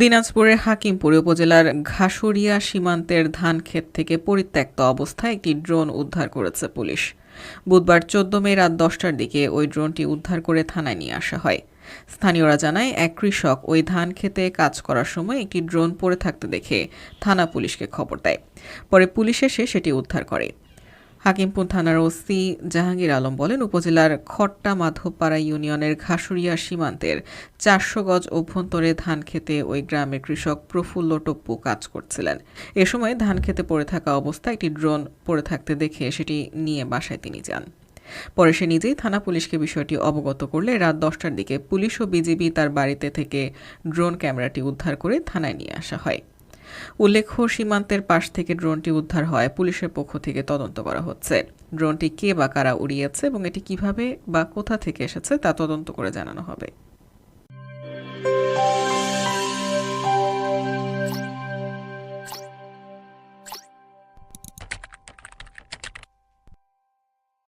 দিনাজপুরের হাকিমপুর উপজেলার ঘাসুরিয়া সীমান্তের ধান ক্ষেত থেকে পরিত্যক্ত অবস্থায় একটি ড্রোন উদ্ধার করেছে পুলিশ। বুধবার চোদ্দ মে রাত দশটার দিকে ওই ড্রোনটি উদ্ধার করে থানায় নিয়ে আসা হয়। স্থানীয়রা জানায়, এক কৃষক ওই ধান খেতে কাজ করার সময় একটি ড্রোন পড়ে থাকতে দেখে থানা পুলিশকে খবর দেয়। পরে পুলিশ এসে সেটি উদ্ধার করে। হাকিমপুর থানার ওসি জাহাঙ্গীর আলম বলেন, উপজেলার খট্টা মাধবপাড়া ইউনিয়নের ঘাসুরিয়া সীমান্তের চারশো গজ অভ্যন্তরে ধান খেতে ওই গ্রামের কৃষক প্রফুল্ল টপ্পু কাজ করছিলেন। এ সময় ধান খেতে পড়ে থাকা অবস্থায় একটি ড্রোন পড়ে থাকতে দেখে সেটি নিয়ে বাসায় তিনি যান। পরে সে নিজেই থানা পুলিশকে বিষয়টি অবগত করলে রাত দশটার দিকে পুলিশ ও বিজিবি তার বাড়িতে থেকে ড্রোন ক্যামেরাটি উদ্ধার করে থানায় নিয়ে আসা হয়। উল্লেখ্য, সীমান্তের পাশ থেকে ড্রোনটি উদ্ধার হয়। পুলিশের পক্ষ থেকে তদন্ত করা হচ্ছে। ড্রোনটি কে বা কারা উড়িয়েছে এবং এটি কীভাবে বা কোথা থেকে এসেছে তা তদন্ত করে জানানো হবে।